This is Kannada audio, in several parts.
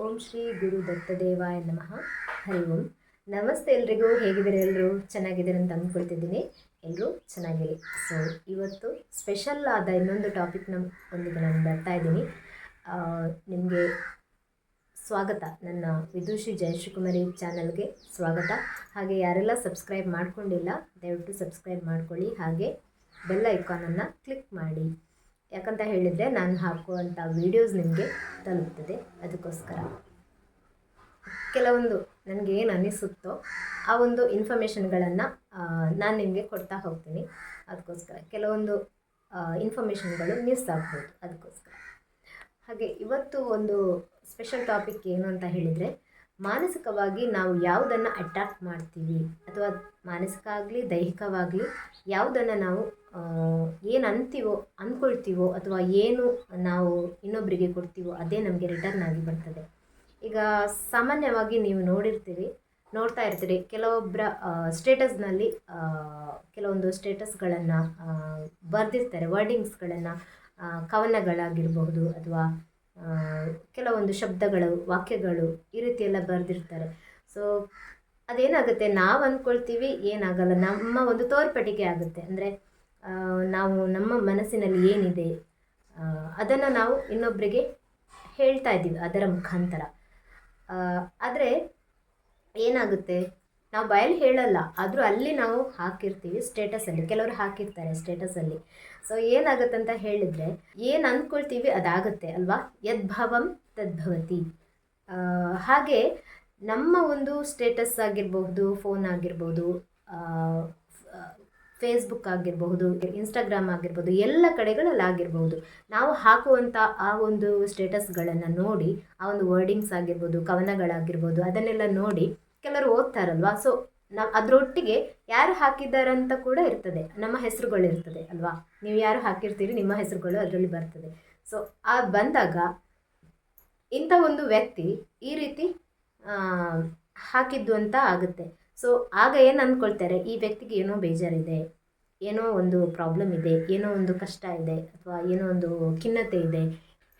ಓಂ ಶ್ರೀ ಗುರು ದತ್ತದೇವಾಯ ನಮಃ. ಹರಿ ಓಂ. ನಮಸ್ತೆ ಎಲ್ರಿಗೂ. ಹೇಗಿದ್ದೀರಿ ಎಲ್ಲರೂ ಚೆನ್ನಾಗಿದ್ದೀರಿ ಅಂತ ಅಂದ್ಕೊಳ್ತಿದ್ದೀನಿ. ಎಲ್ಲರೂ ಚೆನ್ನಾಗಿರಿ. ಸೊ ಇವತ್ತು ಸ್ಪೆಷಲ್ ಆದ ಇನ್ನೊಂದು ಟಾಪಿಕ್ನ ಒಂದಿಗೆ ನಾನು ಬರ್ತಾ ಇದ್ದೀನಿ. ನಿಮಗೆ ಸ್ವಾಗತ. ನನ್ನ ವಿದುಷಿ ಜಯಶ್ರೀಕುಮಾರಿ ಚಾನಲ್ಗೆ ಸ್ವಾಗತ. ಹಾಗೆ ಯಾರೆಲ್ಲ ಸಬ್ಸ್ಕ್ರೈಬ್ ಮಾಡ್ಕೊಂಡಿಲ್ಲ, ದಯವಿಟ್ಟು ಸಬ್ಸ್ಕ್ರೈಬ್ ಮಾಡ್ಕೊಳ್ಳಿ. ಹಾಗೆ ಬೆಲ್ ಐಕಾನನ್ನು ಕ್ಲಿಕ್ ಮಾಡಿ. ಯಾಕಂತ ಹೇಳಿದರೆ ನಾನು ಹಾಕುವಂಥ ವೀಡಿಯೋಸ್ ನಿಮಗೆ ತಲುಪ್ತದೆ. ಅದಕ್ಕೋಸ್ಕರ. ಕೆಲವೊಂದು ನನಗೆ ಏನು ಅನಿಸುತ್ತೋ ಆ ಒಂದು ಇನ್ಫಾರ್ಮೇಷನ್ಗಳನ್ನು ನಾನು ನಿಮಗೆ ಕೊಡ್ತಾ ಹೋಗ್ತೀನಿ. ಅದಕ್ಕೋಸ್ಕರ. ಕೆಲವೊಂದು ಇನ್ಫಾರ್ಮೇಷನ್ಗಳು ಮಿಸ್ ಆಗ್ಬೋದು. ಅದಕ್ಕೋಸ್ಕರ. ಹಾಗೆ ಇವತ್ತು ಒಂದು ಸ್ಪೆಷಲ್ ಟಾಪಿಕ್ ಏನು ಅಂತ ಹೇಳಿದರೆ ಮಾನಸಿಕವಾಗಿ ನಾವು ಯಾವುದನ್ನು ಅಟ್ರಾಕ್ಟ್ ಮಾಡ್ತೀವಿ ಅಥವಾ ಮಾನಸಿಕ ಆಗಲಿ ದೈಹಿಕವಾಗಲಿ ಯಾವುದನ್ನು ನಾವು ಏನು ಅಂತೀವೋ ಅಂದ್ಕೊಳ್ತೀವೋ ಅಥವಾ ಏನು ನಾವು ಇನ್ನೊಬ್ಬರಿಗೆ ಕೊಡ್ತೀವೋ ಅದೇ ನಮಗೆ ರಿಟರ್ನ್ ಆಗಿ ಬರ್ತದೆ. ಈಗ ಸಾಮಾನ್ಯವಾಗಿ ನೀವು ನೋಡಿರ್ತೀರಿ, ನೋಡ್ತಾ ಇರ್ತೀರಿ ಕೆಲವೊಬ್ಬರ ಸ್ಟೇಟಸ್ನಲ್ಲಿ ಕೆಲವೊಂದು ಸ್ಟೇಟಸ್ಗಳನ್ನು ಬರೆದಿರ್ತಾರೆ ವರ್ಡಿಂಗ್ಸ್ಗಳನ್ನು ಕವನಗಳಾಗಿರಬಹುದು ಅಥವಾ ಕೆಲವೊಂದು ಶಬ್ದಗಳು, ವಾಕ್ಯಗಳು ಈ ರೀತಿ ಎಲ್ಲ ಬರೆದಿರ್ತಾರೆ. ಸೊ ಅದೇನಾಗುತ್ತೆ? ನಾವು ಅಂದ್ಕೊಳ್ತೀವಿ ಏನಾಗಲ್ಲ. ನಮ್ಮ ಒಂದು ತೋರ್ಪಟಿಕೆ ಆಗುತ್ತೆ. ಅಂದರೆ ನಾವು ನಮ್ಮ ಮನಸ್ಸಿನಲ್ಲಿ ಏನಿದೆ ಅದನ್ನು ನಾವು ಇನ್ನೊಬ್ಬರಿಗೆ ಹೇಳ್ತಾ ಇದ್ದೀವಿ, ಅದರ ಮುಖಾಂತರ. ಆದರೆ, ಏನಾಗುತ್ತೆ? ನಾವು ಬಯಲು ಹೇಳಲ್ಲ, ಆದರೂ ಅಲ್ಲಿ ನಾವು ಹಾಕಿರ್ತೀವಿ ಸ್ಟೇಟಸಲ್ಲಿ ಕೆಲವರು ಹಾಕಿರ್ತಾರೆ ಸ್ಟೇಟಸಲ್ಲಿ ಸೊ ಏನಾಗುತ್ತೆ ಅಂತ ಹೇಳಿದರೆ, ಏನು ಅಂದ್ಕೊಳ್ತೀವಿ ಅದಾಗುತ್ತೆ ಅಲ್ವಾ? ಯದ್ಭವಂ ತದ್ಭವತಿ. ಹಾಗೆ ನಮ್ಮ ಒಂದು ಸ್ಟೇಟಸ್ ಆಗಿರಬಹುದು ಫೋನ್ ಆಗಿರ್ಬೋದು ಫೇಸ್ಬುಕ್ ಆಗಿರಬಹುದು ಇನ್ಸ್ಟಾಗ್ರಾಮ್ ಆಗಿರ್ಬೋದು ಎಲ್ಲ ಕಡೆಗಳಲ್ಲಿ ಆಗಿರ್ಬೋದು ನಾವು ಹಾಕುವಂಥ ಆ ಒಂದು ಸ್ಟೇಟಸ್ಗಳನ್ನು ನೋಡಿ, ಆ ಒಂದು ವರ್ಡಿಂಗ್ಸ್ ಆಗಿರ್ಬೋದು, ಕವನಗಳಾಗಿರ್ಬೋದು, ಅದನ್ನೆಲ್ಲ ನೋಡಿ ಕೆಲವರು ಓದ್ತಾರಲ್ವಾ? ಸೊ ನಾವು ಅದರೊಟ್ಟಿಗೆ ಯಾರು ಹಾಕಿದ್ದಾರಂತ ಕೂಡ ಇರ್ತದೆ. ನಮ್ಮ ಹೆಸರುಗಳು ಇರ್ತದೆ ಅಲ್ವಾ? ನೀವು ಯಾರು ಹಾಕಿರ್ತೀರಿ, ನಿಮ್ಮ ಹೆಸರುಗಳು ಅದರಲ್ಲಿ ಬರ್ತದೆ. ಸೊ ಆ ಬಂದಾಗ ಇಂಥ ಒಂದು ವ್ಯಕ್ತಿ ಈ ರೀತಿ ಹಾಕಿದ್ದು ಅಂತ ಆಗುತ್ತೆ. ಸೊ ಆಗ ಏನು ಅಂದ್ಕೊಳ್ತಾರೆ ಈ ವ್ಯಕ್ತಿಗೆ ಏನೋ ಬೇಜಾರಿದೆ, ಏನೋ ಒಂದು ಪ್ರಾಬ್ಲಮ್ ಇದೆ, ಏನೋ ಒಂದು ಕಷ್ಟ ಇದೆ, ಅಥವಾ ಏನೋ ಒಂದು ಖಿನ್ನತೆ ಇದೆ.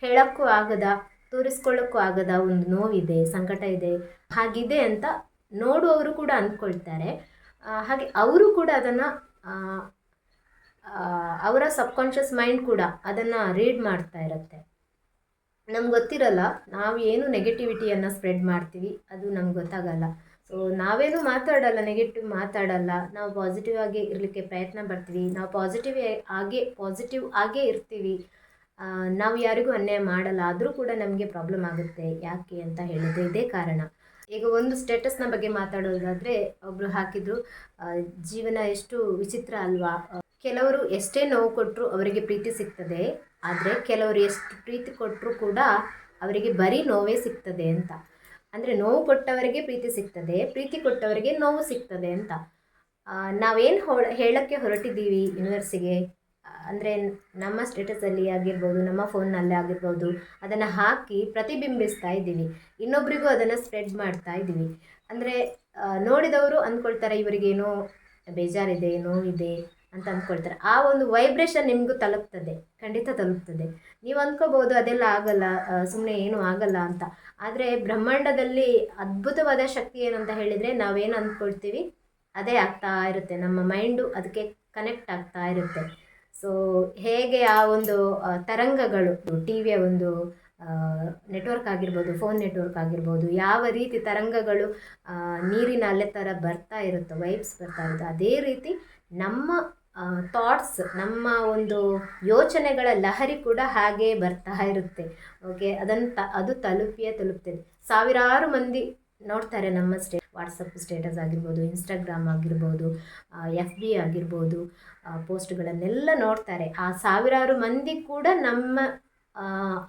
ಹೇಳೋಕ್ಕೂ ಆಗದ, ತೋರಿಸ್ಕೊಳ್ಳೋಕ್ಕೂ ಆಗದ ಒಂದು ನೋವಿದೆ, ಸಂಕಟ ಇದೆ, ಹಾಗಿದೆ ಅಂತ ನೋಡುವವರು ಕೂಡ ಅಂದ್ಕೊಳ್ತಾರೆ. ಹಾಗೆ ಅವರು ಕೂಡ ಅದನ್ನು ಅವರ ಸಬ್ಕಾನ್ಷಿಯಸ್ ಮೈಂಡ್ ಕೂಡ ಅದನ್ನು ರೀಡ್ ಮಾಡ್ತಾ ಇರುತ್ತೆ. ನಮ್ಗೆ ಗೊತ್ತಿರಲ್ಲ, ನಾವು ಏನು ನೆಗೆಟಿವಿಟಿಯನ್ನು ಸ್ಪ್ರೆಡ್ ಮಾಡ್ತೀವಿ, ಅದು ನಮ್ಗೆ ಗೊತ್ತಾಗಲ್ಲ. ಸೊ, ನಾವೇನು ಮಾತಾಡಲ್ಲ, ನೆಗೆಟಿವ್ ಮಾತಾಡಲ್ಲ, ನಾವು ಪಾಸಿಟಿವ್ ಆಗಿ ಇರಲಿಕ್ಕೆ ಪ್ರಯತ್ನ ಪಡ್ತೀವಿ, ನಾವು ಪಾಸಿಟಿವ್ ಆಗೇ ಪಾಸಿಟಿವ್ ಆಗೇ ಇರ್ತೀವಿ ನಾವು ಯಾರಿಗೂ ಅನ್ಯಾಯ ಮಾಡಲ್ಲ, ಆದರೂ ಕೂಡ ನಮಗೆ ಪ್ರಾಬ್ಲಮ್ ಆಗುತ್ತೆ, ಯಾಕೆ ಅಂತ ಹೇಳಿದ್ರೆ ಇದೇ ಕಾರಣ. ಈಗ ಒಂದು ಸ್ಟೇಟಸ್ನ ಬಗ್ಗೆ ಮಾತಾಡೋದಾದರೆ ಒಬ್ಬರು ಹಾಕಿದ್ರು ಜೀವನ ಎಷ್ಟು ವಿಚಿತ್ರ ಅಲ್ವಾ? ಕೆಲವರು ಎಷ್ಟೇ ನೋವು ಕೊಟ್ಟರು ಅವರಿಗೆ ಪ್ರೀತಿ ಸಿಗ್ತದೆ, ಆದರೆ ಕೆಲವರು ಎಷ್ಟು ಪ್ರೀತಿ ಕೊಟ್ಟರು ಕೂಡ ಅವರಿಗೆ ಬರೀ ನೋವೇ ಸಿಗ್ತದೆ ಅಂತ. ಅಂದರೆ ನೋವು ಕೊಟ್ಟವರಿಗೆ ಪ್ರೀತಿ ಸಿಗ್ತದೆ, ಪ್ರೀತಿ ಕೊಟ್ಟವರಿಗೆ ನೋವು ಸಿಗ್ತದೆ ಅಂತ. ನಾವೇನು ಹೊ, ಹೇಳೋಕ್ಕೆ ಹೊರಟಿದ್ದೀವಿ ಯೂನಿವರ್ಸಿಗೆ ಅಂದರೆ ನಮ್ಮ ಸ್ಟೇಟಸಲ್ಲಿ ಆಗಿರ್ಬೋದು, ನಮ್ಮ ಫೋನ್ನಲ್ಲೇ ಆಗಿರ್ಬೋದು, ಅದನ್ನು ಹಾಕಿ ಪ್ರತಿಬಿಂಬಿಸ್ತಾ ಇದ್ದೀವಿ. ಇನ್ನೊಬ್ರಿಗೂ ಅದನ್ನು ಸ್ಪ್ರೆಡ್ ಮಾಡ್ತಾ ಇದ್ದೀವಿ. ಅಂದರೆ ನೋಡಿದವರು ಅಂದ್ಕೊಳ್ತಾರೆ ಇವರಿಗೇನೋ ಬೇಜಾರಿದೆ ನೋವಿದೆ ಅಂತ ಅಂದ್ಕೊಳ್ತಾರೆ. ಆ ಒಂದು ವೈಬ್ರೇಷನ್ ನಿಮಗೂ ತಲುಪ್ತದೆ. ಖಂಡಿತ ತಲುಪ್ತದೆ. ನೀವು ಅಂದ್ಕೋಬೋದು ಅದೆಲ್ಲ ಆಗಲ್ಲ ಸುಮ್ಮನೆ ಏನೂ ಆಗಲ್ಲ ಅಂತ. ಆದರೆ ಬ್ರಹ್ಮಾಂಡದಲ್ಲಿ ಅದ್ಭುತವಾದ ಶಕ್ತಿ ಏನಂತ ಹೇಳಿದರೆ ನಾವೇನು ಅಂದ್ಕೊಳ್ತೀವಿ ಅದೇ ಆಗ್ತಾ ಇರುತ್ತೆ. ನಮ್ಮ ಮೈಂಡು ಅದಕ್ಕೆ ಕನೆಕ್ಟ್ ಆಗ್ತಾ ಇರುತ್ತೆ. ಸೊ ಹೇಗೆ ಆ ಒಂದು ತರಂಗಗಳು, ಟಿವಿಯ ಒಂದು ನೆಟ್ವರ್ಕ್ ಆಗಿರ್ಬೋದು ಫೋನ್ ನೆಟ್ವರ್ಕ್ ಆಗಿರ್ಬೋದು, ಯಾವ ರೀತಿ ತರಂಗಗಳು ನೀರಿನ ಅಲೆ ಥರ ಬರ್ತಾ ಇರುತ್ತೋ ವೈಬ್ಸ್ ಬರ್ತಾ ಇರುತ್ತೆ, ಅದೇ ರೀತಿ ನಮ್ಮ ಥಾಟ್ಸ್ ನಮ್ಮ ಒಂದು ಯೋಚನೆಗಳ ಲಹರಿ ಕೂಡ ಹಾಗೆ ಬರ್ತಾ ಇರುತ್ತೆ. ಓಕೆ ಅದನ್ನು ತ, ಅದು ತಲುಪಿಯೇ ತಲುಪ್ತದೆ ಸಾವಿರಾರು ಮಂದಿ ನೋಡ್ತಾರೆ ನಮ್ಮ ಸ್ಟೇ ವಾಟ್ಸಪ್ ಸ್ಟೇಟಸ್ ಆಗಿರ್ಬೋದು ಇನ್ಸ್ಟಾಗ್ರಾಮ್ ಆಗಿರ್ಬೋದು ಎಫ್ ಬಿ ಆಗಿರ್ಬೋದು ಪೋಸ್ಟ್ಗಳನ್ನೆಲ್ಲ ನೋಡ್ತಾರೆ. ಆ ಸಾವಿರಾರು ಮಂದಿ ಕೂಡ ನಮ್ಮ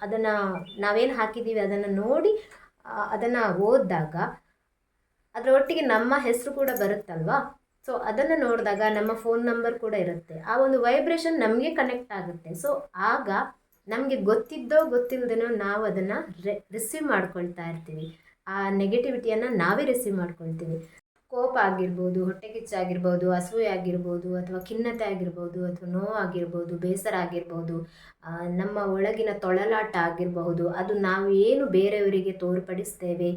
ಅದನ್ನು ನಾವೇನು ಹಾಕಿದ್ದೀವಿ ಅದನ್ನು ನೋಡಿ ಅದನ್ನು ಓದಿದಾಗ ಅದರೊಟ್ಟಿಗೆ ನಮ್ಮ ಹೆಸರು ಕೂಡ ಬರುತ್ತಲ್ವಾ? ಸೊ ಅದನ್ನು ನೋಡಿದಾಗ ನಮ್ಮ ಫೋನ್ ನಂಬರ್ ಕೂಡ ಇರುತ್ತೆ. ಆ ಒಂದು ವೈಬ್ರೇಷನ್ ನಮಗೆ ಕನೆಕ್ಟ್ ಆಗುತ್ತೆ. ಸೊ ಆಗ ನಮಗೆ ಗೊತ್ತಿದ್ದೋ ಗೊತ್ತಿಲ್ಲದೇನೋ ನಾವು ಅದನ್ನು ರಿಸೀವ್ ಮಾಡ್ಕೊಳ್ತಾ ಇರ್ತೀವಿ. ಆ ನೆಗೆಟಿವಿಟಿಯನ್ನು ನಾವೇ ರಿಸೀವ್ ಮಾಡ್ಕೊಳ್ತೀವಿ. ಕೋಪ ಆಗಿರ್ಬೋದು ಹೊಟ್ಟೆ ಕಿಚ್ಚಾಗಿರ್ಬೋದು ಆಗಿರ್ಬೋದು, ಅಥವಾ ಖಿನ್ನತೆ ಆಗಿರ್ಬೋದು, ಅಥವಾ ನೋವಾಗಿರ್ಬೋದು ಬೇಸರ ಆಗಿರ್ಬೋದು ನಮ್ಮ ಒಳಗಿನ ತೊಳಲಾಟ ಆಗಿರಬಹುದು, ಅದು ನಾವು ಏನು ಬೇರೆಯವರಿಗೆ ತೋರ್ಪಡಿಸ್ತೇವೆ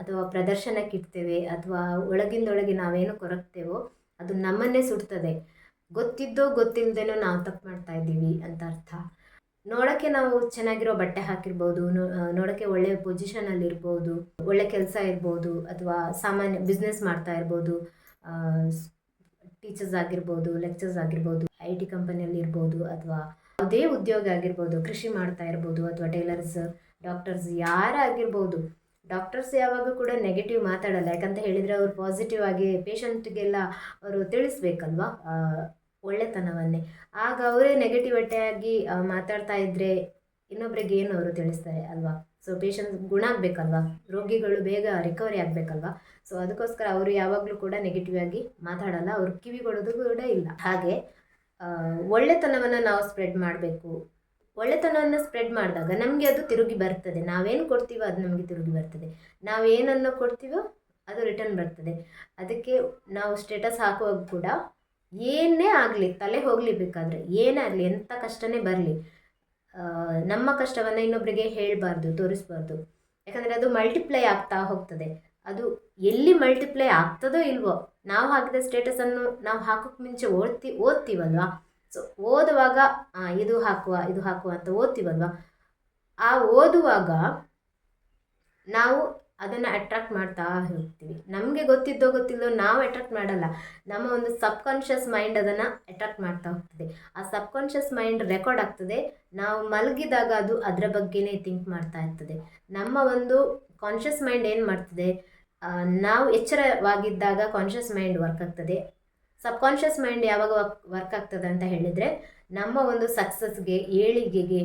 ಅಥವಾ ಪ್ರದರ್ಶನಕ್ಕಿಡ್ತೇವೆ ಅಥವಾ ಒಳಗಿಂದೊಳಗೆ ನಾವೇನು ಕೊರಗ್ತೇವೋ ಅದು ನಮ್ಮನ್ನೇ ಸುಡ್ತದೆ. ಗೊತ್ತಿದ್ದೋ ಗೊತ್ತಿಲ್ಲದೇನೋ ನಾವು ತಪ್ಪು ಮಾಡ್ತಾ ಇದ್ದೀವಿ ಅಂತ ಅರ್ಥ. ನೋಡೋಕ್ಕೆ ನಾವು ಚೆನ್ನಾಗಿರೋ ಬಟ್ಟೆ ಹಾಕಿರ್ಬೋದು ನೋಡೋಕ್ಕೆ ಒಳ್ಳೆಯ ಪೊಸಿಷನಲ್ಲಿ ಇರ್ಬೋದು, ಒಳ್ಳೆ ಕೆಲಸ ಇರ್ಬೋದು, ಅಥವಾ ಸಾಮಾನ್ಯ ಬಿಸ್ನೆಸ್ ಮಾಡ್ತಾ ಇರ್ಬೋದು ಟೀಚರ್ಸ್ ಆಗಿರ್ಬೋದು ಲೆಕ್ಚರ್ಸ್ ಆಗಿರ್ಬೋದು ಐ ಟಿ ಕಂಪನಿಯಲ್ಲಿ ಇರ್ಬೋದು, ಅಥವಾ ಯಾವುದೇ ಉದ್ಯೋಗ ಆಗಿರ್ಬೋದು, ಕೃಷಿ ಮಾಡ್ತಾ ಇರ್ಬೋದು, ಅಥವಾ ಟೈಲರ್ಸ್ ಡಾಕ್ಟರ್ಸ್ ಯಾರಾಗಿರ್ಬೋದು. ಡಾಕ್ಟರ್ಸ್ ಯಾವಾಗ ಕೂಡ ನೆಗೆಟಿವ್ ಮಾತಾಡಲ್ಲ, ಯಾಕಂತ ಹೇಳಿದರೆ ಅವರು ಪಾಸಿಟಿವ್ ಆಗಿ ಪೇಷಂಟ್ಗೆಲ್ಲ ಅವರು ತಿಳಿಸ್ಬೇಕಲ್ವಾ? ಒಳ್ಳೆತನವನ್ನೇ. ಆಗ ಅವರೇ ನೆಗೆಟಿವ್ ಆಗಿ ಮಾತಾಡ್ತಾ ಇದ್ದರೆ ಇನ್ನೊಬ್ರಿಗೆ ಏನು ಅವರು ತಿಳಿಸ್ತಾರೆ ಅಲ್ವಾ? ಸೊ ಪೇಷಂಟ್ ಗುಣ ಆಗಬೇಕಲ್ವಾ? ರೋಗಿಗಳು ಬೇಗ ರಿಕವರಿ ಆಗಬೇಕಲ್ವಾ? ಸೊ ಅದಕ್ಕೋಸ್ಕರ ಅವರು ಯಾವಾಗಲೂ ಕೂಡ ನೆಗೆಟಿವ್ ಆಗಿ ಮಾತಾಡಲ್ಲ. ಅವ್ರು ಕಿವಿ ಕೊಡೋದು ಕೂಡ ಇಲ್ಲ. ಹಾಗೆ ಒಳ್ಳೆತನವನ್ನು ನಾವು ಸ್ಪ್ರೆಡ್ ಮಾಡಬೇಕು. ಒಳ್ಳೆತನವನ್ನು ಸ್ಪ್ರೆಡ್ ಮಾಡಿದಾಗ ನಮಗೆ ಅದು ತಿರುಗಿ ಬರ್ತದೆ. ನಾವೇನು ಕೊಡ್ತೀವೋ ಅದು ನಮಗೆ ತಿರುಗಿ ಬರ್ತದೆ. ನಾವು ಏನನ್ನು ಕೊಡ್ತೀವೋ ಅದು ರಿಟರ್ನ್ ಬರ್ತದೆ. ಅದಕ್ಕೆ ನಾವು ಸ್ಟೇಟಸ್ ಹಾಕುವಾಗ ಕೂಡ ಏನೇ ಆಗಲಿ, ತಲೆ ಹೋಗಲಿ ಬೇಕಾದರೆ, ಏನೇ ಆಗಲಿ ಎಂಥ ಕಷ್ಟನೇ ಬರಲಿ ನಮ್ಮ ಕಷ್ಟವನ್ನು ಇನ್ನೊಬ್ಬರಿಗೆ ಹೇಳಬಾರ್ದು, ತೋರಿಸ್ಬಾರ್ದು. ಯಾಕಂದರೆ ಅದು ಮಲ್ಟಿಪ್ಲೈ ಆಗ್ತಾ ಹೋಗ್ತದೆ. ಅದು ಎಲ್ಲಿ ಮಲ್ಟಿಪ್ಲೈ ಆಗ್ತದೋ ಇಲ್ವೋ, ನಾವು ಹಾಕಿದ ಸ್ಟೇಟಸನ್ನು ನಾವು ಹಾಕೋಕ್ಕೆ ಮುಂಚೆ ಓದ್ತಿ, ಓದ್ತೀವಲ್ವಾ? ಸೊ ಓದುವಾಗ ಇದು ಹಾಕುವ ಇದು ಹಾಕುವ ಅಂತ ಓದ್ತೀವಲ್ವಾ? ಆ ಓದುವಾಗ ನಾವು ಅದನ್ನು ಅಟ್ರಾಕ್ಟ್ ಮಾಡ್ತಾ ಹೋಗ್ತೀವಿ. ನಮಗೆ ಗೊತ್ತಿದ್ದೋ ಗೊತ್ತಿಲ್ಲೋ ನಾವು ಅಟ್ರಾಕ್ಟ್ ಮಾಡಲ್ಲ. ನಮ್ಮ ಒಂದು ಸಬ್ ಕಾನ್ಷಿಯಸ್ ಮೈಂಡ್ ಅದನ್ನು ಅಟ್ರಾಕ್ಟ್ ಮಾಡ್ತಾ ಹೋಗ್ತದೆ. ಆ ಸಬ್ ಕಾನ್ಷಿಯಸ್ ಮೈಂಡ್ ರೆಕಾರ್ಡ್ ಆಗ್ತದೆ. ನಾವು ಮಲಗಿದಾಗ ಅದು ಅದರ ಬಗ್ಗೆನೇ ಥಿಂಕ್ ಮಾಡ್ತಾ ಇರ್ತದೆ. ನಮ್ಮ ಒಂದು ಕಾನ್ಷಿಯಸ್ ಮೈಂಡ್ ಏನು ಮಾಡ್ತದೆ? ನಾವು ಎಚ್ಚರವಾಗಿದ್ದಾಗ ಕಾನ್ಷಿಯಸ್ ಮೈಂಡ್ ವರ್ಕ್ ಆಗ್ತದೆ. ಸಬ್ ಕಾನ್ಷಿಯಸ್ ಮೈಂಡ್ ಯಾವಾಗ ವರ್ಕ್ ಆಗ್ತದೆ ಅಂತ ಹೇಳಿದರೆ ನಮ್ಮ ಒಂದು ಸಕ್ಸಸ್ಗೆ ಏಳಿಗೆಗೆ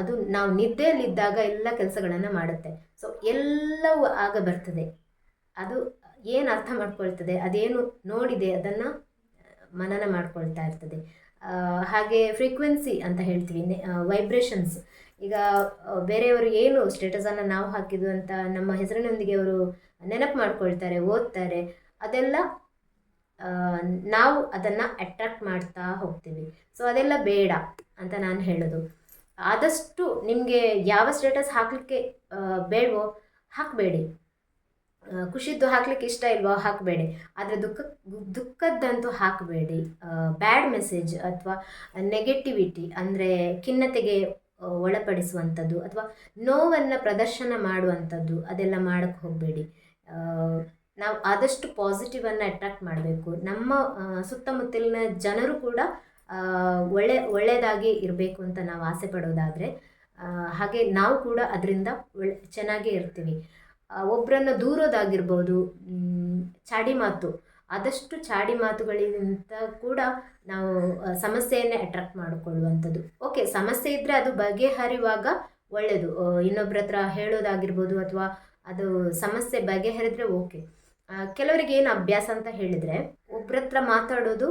ಅದು ನಾವು ನಿದ್ದೆಯಲ್ಲಿದ್ದಾಗ ಎಲ್ಲ ಕೆಲಸಗಳನ್ನು ಮಾಡುತ್ತೆ. ಸೊ ಎಲ್ಲವೂ ಆಗ ಬರ್ತದೆ. ಅದು ಏನು ಅರ್ಥ ಮಾಡ್ಕೊಳ್ತದೆ, ಅದೇನು ನೋಡಿದೆ, ಅದನ್ನು ಮನನ ಮಾಡ್ಕೊಳ್ತಾ ಇರ್ತದೆ. ಹಾಗೆ ಫ್ರೀಕ್ವೆನ್ಸಿ ಅಂತ ಹೇಳ್ತೀವಿ ವೈಬ್ರೇಷನ್ಸ್ ಈಗ ಬೇರೆಯವರು ಏನು ಸ್ಟೇಟಸನ್ನು ನಾವು ಹಾಕಿದ್ದು ಅಂತ ನಮ್ಮ ಹೆಸರಿನೊಂದಿಗೆ ಅವರು ನೆನಪು ಮಾಡ್ಕೊಳ್ತಾರೆ, ಓದ್ತಾರೆ, ಅದೆಲ್ಲ ನಾವು ಅದನ್ನು ಅಟ್ರಾಕ್ಟ್ ಮಾಡ್ತಾ ಹೋಗ್ತೀವಿ. ಸೊ ಅದೆಲ್ಲ ಬೇಡ ಅಂತ ನಾನು ಹೇಳೋದು. ಆದಷ್ಟು ನಿಮಗೆ ಯಾವ ಸ್ಟೇಟಸ್ ಹಾಕಲಿಕ್ಕೆ ಬೇಡವೋ ಹಾಕಬೇಡಿ. ಖುಷಿದ್ದು ಹಾಕ್ಲಿಕ್ಕೆ ಇಷ್ಟ ಇಲ್ವೋ ಹಾಕಬೇಡಿ. ಆದರೆ ದುಃಖ, ದುಃಖದ್ದಂತೂ ಹಾಕಬೇಡಿ. ಬ್ಯಾಡ್ ಮೆಸೇಜ್ ಅಥವಾ ನೆಗೆಟಿವಿಟಿ ಅಂದರೆ ಖಿನ್ನತೆಗೆ ಒಳಪಡಿಸುವಂಥದ್ದು ಅಥವಾ ನೋವನ್ನು ಪ್ರದರ್ಶನ ಮಾಡುವಂಥದ್ದು ಅದೆಲ್ಲ ಮಾಡೋಕ್ಕೆ ಹೋಗಬೇಡಿ. ನಾವು ಆದಷ್ಟು ಪಾಸಿಟಿವನ್ನು ಅಟ್ರಾಕ್ಟ್ ಮಾಡಬೇಕು. ನಮ್ಮ ಸುತ್ತಮುತ್ತಲಿನ ಜನರು ಕೂಡ ಒಳ್ಳೆ ಒಳ್ಳೆಯದಾಗಿ ಇರಬೇಕು ಅಂತ ನಾವು ಆಸೆ ಪಡೋದಾದರೆ ಹಾಗೆ ನಾವು ಕೂಡ ಅದರಿಂದ ಒಳ್ಳೆ, ಚೆನ್ನಾಗೇ ಇರ್ತೀವಿ. ಒಬ್ಬರನ್ನು ದೂರೋದಾಗಿರ್ಬೋದು ಚಾಡಿ ಮಾತು, ಆದಷ್ಟು ಚಾಡಿ ಮಾತುಗಳಿಗಿಂತ ಕೂಡ ನಾವು ಸಮಸ್ಯೆಯನ್ನೇ ಅಟ್ರಾಕ್ಟ್ ಮಾಡಿಕೊಳ್ಳುವಂಥದ್ದು. ಓಕೆ ಸಮಸ್ಯೆ ಇದ್ದರೆ ಅದು ಬಗೆಹರಿಯುವಾಗ ಒಳ್ಳೆಯದು ಇನ್ನೊಬ್ಬರ ಹತ್ರ ಹೇಳೋದಾಗಿರ್ಬೋದು ಅಥವಾ ಅದು ಸಮಸ್ಯೆ ಬಗೆಹರಿದ್ರೆ ಓಕೆ ಕೆಲವರಿಗೆ ಏನು ಅಭ್ಯಾಸ ಅಂತ ಹೇಳಿದರೆ ಒಬ್ಬರ ಹತ್ರ ಮಾತಾಡೋದು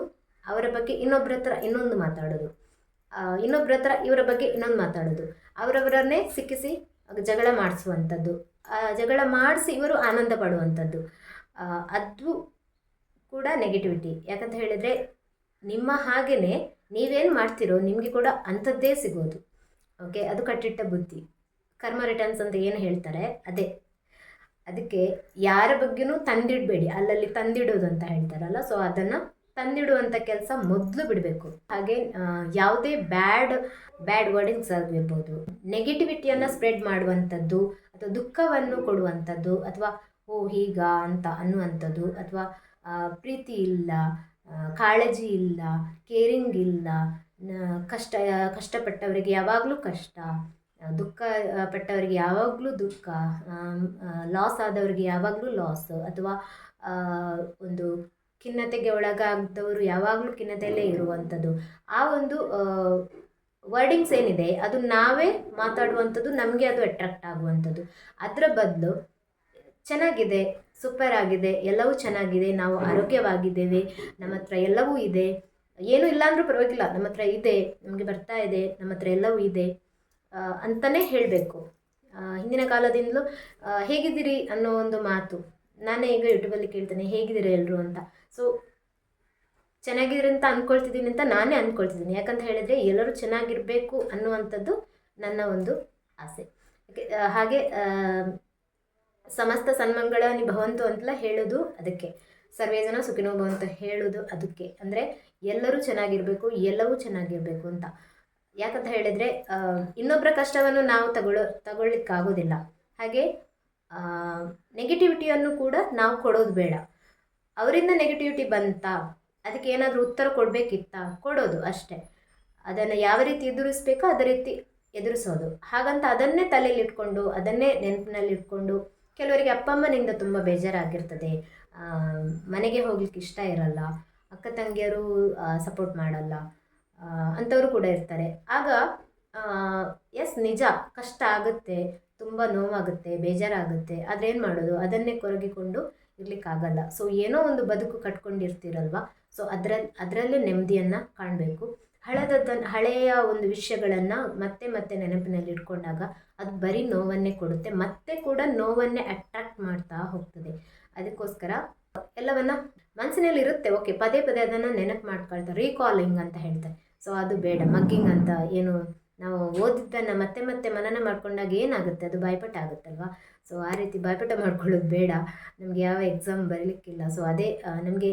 ಅವರ ಬಗ್ಗೆ ಇನ್ನೊಬ್ಬರ ಹತ್ರ ಇನ್ನೊಂದು ಮಾತಾಡೋದು. ಇನ್ನೊಬ್ಬರ ಹತ್ರ ಇವರ ಬಗ್ಗೆ ಇನ್ನೊಂದು ಮಾತಾಡೋದು. ಅವರವರನ್ನೇ ಸಿಕ್ಕಿಸಿ ಜಗಳ ಮಾಡಿಸುವಂಥದ್ದು. ಜಗಳ ಮಾಡಿಸಿ ಇವರು ಆನಂದ ಪಡುವಂಥದ್ದು. ಅದು ಕೂಡ ನೆಗೆಟಿವಿಟಿ ಯಾಕಂತ ಹೇಳಿದರೆ ನಿಮ್ಮ ಹಾಗೆಯೇ ನೀವೇನು ಮಾಡ್ತೀರೋ ನಿಮಗೆ ಕೂಡ ಅಂಥದ್ದೇ ಸಿಗೋದು. ಓಕೆ ಅದು ಕಟ್ಟಿಟ್ಟ ಬುದ್ಧಿ. ಕರ್ಮ ರಿಟರ್ನ್ಸ್ ಅಂತ ಏನು ಹೇಳ್ತಾರೆ? ಅದೇ. ಅದಕ್ಕೆ ಯಾರ ಬಗ್ಗೆನೂ ತಂದಿಡಬೇಡಿ. ಅಲ್ಲಲ್ಲಿ ತಂದಿಡೋದು ಅಂತ ಹೇಳ್ತಾರಲ್ಲ ಸೊ ಅದನ್ನು ತಂದಿಡುವಂಥ ಕೆಲಸ ಮೊದಲು ಬಿಡಬೇಕು. ಹಾಗೆ ಯಾವುದೇ ಬ್ಯಾಡ್ ಬ್ಯಾಡ್ ವರ್ಡಿಂಗ್ಸ್ ಆಗಿರ್ಬೋದು. ನೆಗೆಟಿವಿಟಿಯನ್ನು ಸ್ಪ್ರೆಡ್ ಮಾಡುವಂಥದ್ದು, ಅಥವಾ ದುಃಖವನ್ನು ಕೊಡುವಂಥದ್ದು, ಅಥವಾ, ಓ, ಹೀಗ ಅಂತ ಅನ್ನುವಂಥದ್ದು, ಅಥವಾ ಪ್ರೀತಿ ಇಲ್ಲ ಕಾಳಜಿ ಇಲ್ಲ, ಕೇರಿಂಗ್ ಇಲ್ಲ ಕಷ್ಟ, ಕಷ್ಟಪಟ್ಟವರಿಗೆ ಯಾವಾಗಲೂ ಕಷ್ಟ ದುಃಖ ಪಟ್ಟವರಿಗೆ ಯಾವಾಗಲೂ ದುಃಖ ಲಾಸ್ ಆದವರಿಗೆ ಯಾವಾಗಲೂ ಲಾಸ್, ಅಥವಾ ಒಂದು ಖಿನ್ನತೆಗೆ ಒಳಗಾಗದವರು ಯಾವಾಗಲೂ ಖಿನ್ನತೆಯಲ್ಲೇ ಇರುವಂಥದ್ದು. ಆ ಒಂದು ವರ್ಡಿಂಗ್ಸ್ ಏನಿದೆ, ಅದು ನಾವೇ ಮಾತಾಡುವಂಥದ್ದು, ನಮಗೆ ಅದು ಅಟ್ರಾಕ್ಟ್ ಆಗುವಂಥದ್ದು. ಅದರ ಬದಲು ಚೆನ್ನಾಗಿದೆ ಸೂಪರ್ ಆಗಿದೆ, ಎಲ್ಲವೂ ಚೆನ್ನಾಗಿದೆ, ನಾವು ಆರೋಗ್ಯವಾಗಿದ್ದೇವೆ, ನಮ್ಮ ಹತ್ರ ಎಲ್ಲವೂ ಇದೆ, ಏನೂ ಇಲ್ಲ ಅಂದರೂ ಪರವಾಗಿಲ್ಲ, ನಮ್ಮ ಹತ್ರ ಇದೆ, ನಮಗೆ ಬರ್ತಾ ಇದೆ, ನಮ್ಮ ಹತ್ರ ಎಲ್ಲವೂ ಇದೆ ಅಂತಲೇ ಹೇಳಬೇಕು. ಹಿಂದಿನ ಕಾಲದಿಂದಲೂ ಹೇಗಿದ್ದೀರಿ ಅನ್ನೋ ಒಂದು ಮಾತು. ನಾನೇ ಈಗ ಯೂಟ್ಯೂಬಲ್ಲಿ ಕೇಳ್ತೇನೆ, ಹೇಗಿದ್ದೀರ ಎಲ್ಲರೂ ಅಂತ. ಸೊ ಚೆನ್ನಾಗಿದ್ದೀರಿ ಅಂತ ಅಂದ್ಕೊಳ್ತಿದ್ದೀನಿ ಅಂತ ನಾನೇ ಅಂದ್ಕೊಳ್ತಿದ್ದೀನಿ ಯಾಕಂತ ಹೇಳಿದರೆ ಎಲ್ಲರೂ ಚೆನ್ನಾಗಿರಬೇಕು ಅನ್ನುವಂಥದ್ದು ನನ್ನ ಒಂದು ಆಸೆ. ಹಾಗೆ ಸಮಸ್ತ ಸನ್ಮಂಗಳ ನಿಭವಂತು ಅಂತೆಲ್ಲ ಹೇಳೋದು ಅದಕ್ಕೆ. ಸರ್ವೇ ಜನ ಸುಖಿನೋ ಭವಂತು ಹೇಳೋದು ಅದಕ್ಕೆ. ಅಂದರೆ ಎಲ್ಲರೂ ಚೆನ್ನಾಗಿರಬೇಕು, ಎಲ್ಲವೂ ಚೆನ್ನಾಗಿರಬೇಕು ಅಂತ. ಯಾಕಂತ ಹೇಳಿದರೆ ಇನ್ನೊಬ್ಬರ ಕಷ್ಟವನ್ನು ನಾವು ತಗೊಳ್ಳೋ ತಗೊಳ್ಳಿಕ್ಕಾಗೋದಿಲ್ಲ. ಹಾಗೆ ನೆಗೆಟಿವಿಟಿಯನ್ನು ಕೂಡ ನಾವು ಕೊಡೋದು ಬೇಡ. ಅವರಿಂದ ನೆಗೆಟಿವಿಟಿ ಬಂತಾ? ಅದಕ್ಕೆ ಏನಾದರೂ ಉತ್ತರ ಕೊಡಬೇಕಿತ್ತಾ? ಕೊಡೋದು ಅಷ್ಟೇ. ಅದನ್ನು ಯಾವ ರೀತಿ ಎದುರಿಸ್ಬೇಕೋ ಅದೇ ರೀತಿ ಎದುರಿಸೋದು. ಹಾಗಂತ ಅದನ್ನೇ ತಲೆಯಲ್ಲಿ ಇಟ್ಕೊಂಡು, ಅದನ್ನೇ ನೆನಪಿನಲ್ಲಿ ಇಟ್ಕೊಂಡು, ಕೆಲವರಿಗೆ ಅಪ್ಪ ಅಮ್ಮನಿಂದ ತುಂಬ ಬೇಜಾರಾಗಿರ್ತದೆ. ಮನೆಗೆ ಹೋಗ್ಲಿಕ್ಕೆ ಇಷ್ಟ ಇರಲ್ಲ. ಅಕ್ಕ ತಂಗಿಯರು ಸಪೋರ್ಟ್ ಮಾಡಲ್ಲ. ಅಂಥವರು ಕೂಡ ಇರ್ತಾರೆ. ಆಗ ಎಸ್ ನಿಜ, ಕಷ್ಟ ಆಗುತ್ತೆ. ತುಂಬ ನೋವಾಗುತ್ತೆ, ಬೇಜಾರಾಗುತ್ತೆ. ಆದರೆ ಏನು ಮಾಡೋದು? ಅದನ್ನೇ ಕೊರಗಿಕೊಂಡು ಇರಲಿಕ್ಕಾಗಲ್ಲ. ಸೊ ಏನೋ ಒಂದು ಬದುಕು ಕಟ್ಕೊಂಡಿರ್ತೀರಲ್ವ? ಸೊ ಅದರ ಅದರಲ್ಲೇ ನೆಮ್ಮದಿಯನ್ನು ಕಾಣಬೇಕು. ಹಳೆದ ಹಳೆಯ ಒಂದು ವಿಷಯಗಳನ್ನು ಮತ್ತೆ ಮತ್ತೆ ನೆನಪಿನಲ್ಲಿ ಇಟ್ಕೊಂಡಾಗ ಅದು ಬರೀ ನೋವನ್ನೇ ಕೊಡುತ್ತೆ. ಮತ್ತೆ ಕೂಡ ನೋವನ್ನೇ ಅಟ್ರಾಕ್ಟ್ ಮಾಡ್ತಾ ಹೋಗ್ತದೆ. ಅದಕ್ಕೋಸ್ಕರ ಎಲ್ಲವನ್ನ ಮನಸ್ಸಿನಲ್ಲಿ ಇರುತ್ತೆ. ಓಕೆ ಪದೇ ಪದೇ ಅದನ್ನು ನೆನಪು ಮಾಡ್ಕೊಳ್ತಾರೆ. ರೀಕಾಲಿಂಗ್ ಅಂತ ಹೇಳ್ತಾರೆ. ಸೊ ಅದು ಬೇಡ. ಮಗ್ಗಿಂಗ್ ಅಂತ ಏನು ನಾವು ಓದಿದ್ದನ್ನು ಮತ್ತೆ ಮತ್ತೆ ಮನನ ಮಾಡ್ಕೊಂಡಾಗ ಏನಾಗುತ್ತೆ? ಅದು ಬಾಯ್ಪಾಠ ಆಗುತ್ತಲ್ವಾ? ಸೊ ಆ ರೀತಿ ಬಾಯ್ಪಾಠ ಮಾಡ್ಕೊಳ್ಳೋದು ಬೇಡ. ನಮಗೆ ಯಾವ ಎಕ್ಸಾಮ್ ಬರಲಿಕ್ಕಿಲ್ಲ. ಸೊ ಅದೇ ನಮಗೆ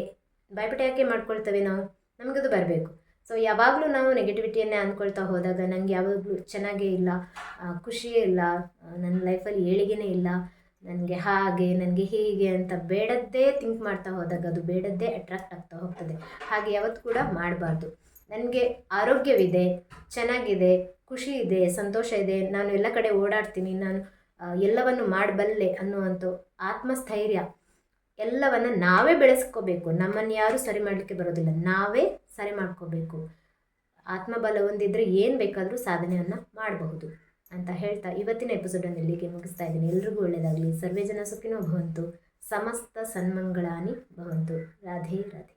ಭಯಪಟ್ಟ ಯಾಕೆ ಮಾಡ್ಕೊಳ್ತೇವೆ ನಾವು? ನಮಗದು ಬರಬೇಕು. ಸೊ ಯಾವಾಗಲೂ ನಾವು ನೆಗೆಟಿವಿಟಿಯನ್ನೇ ಅಂದ್ಕೊಳ್ತಾ ಹೋದಾಗ ನನಗೆ ಯಾವಾಗಲೂ ಚೆನ್ನಾಗೇ ಇಲ್ಲ ಖುಷಿಯೇ ಇಲ್ಲ ನನ್ನ ಲೈಫಲ್ಲಿ ಏಳಿಗೆನೇ ಇಲ್ಲ. ನನಗೆ ಹಾಗೆ, ನನಗೆ ಹೀಗೆ ಅಂತ ಬೇಡದ್ದೇ ಥಿಂಕ್ ಮಾಡ್ತಾ ಹೋದಾಗ ಅದು ಬೇಡದ್ದೇ ಅಟ್ರಾಕ್ಟ್ ಆಗ್ತಾ ಹೋಗ್ತದೆ. ಹಾಗೆ ಯಾವತ್ತು ಕೂಡ ಮಾಡಬಾರ್ದು. ನನಗೆ ಆರೋಗ್ಯವಿದೆ, ಚೆನ್ನಾಗಿದೆ ಖುಷಿ ಇದೆ, ಸಂತೋಷ ಇದೆ, ನಾನು ಎಲ್ಲ ಕಡೆ ಓಡಾಡ್ತೀನಿ, ನಾನು ಎಲ್ಲವನ್ನು ಮಾಡಬಲ್ಲೆ ಅನ್ನುವಂಥ ಆತ್ಮಸ್ಥೈರ್ಯ ಎಲ್ಲವನ್ನು ನಾವೇ ಬೆಳೆಸ್ಕೋಬೇಕು. ನಮ್ಮನ್ನು ಯಾರೂ ಸರಿ ಮಾಡಲಿಕ್ಕೆ ಬರೋದಿಲ್ಲ. ನಾವೇ ಸರಿ ಮಾಡ್ಕೋಬೇಕು. ಆತ್ಮಬಲ ಹೊಂದಿದ್ರೆ ಏನು ಬೇಕಾದರೂ ಸಾಧನೆಯನ್ನು ಮಾಡಬಹುದು ಅಂತ ಹೇಳ್ತಾ ಇವತ್ತಿನ ಎಪಿಸೋಡನ್ನು ಇಲ್ಲಿಗೆ ಮುಗಿಸ್ತಾ ಇದ್ದೀನಿ. ಎಲ್ರಿಗೂ ಒಳ್ಳೆಯದಾಗಲಿ ಸರ್ವೇ ಜನ ಸುಖಿನೋ ಭವಂತು. ಸಮಸ್ತ ಸನ್ಮಂಗಳಾನಿ ಭವಂತು. ರಾಧೆ ರಾಧೆ.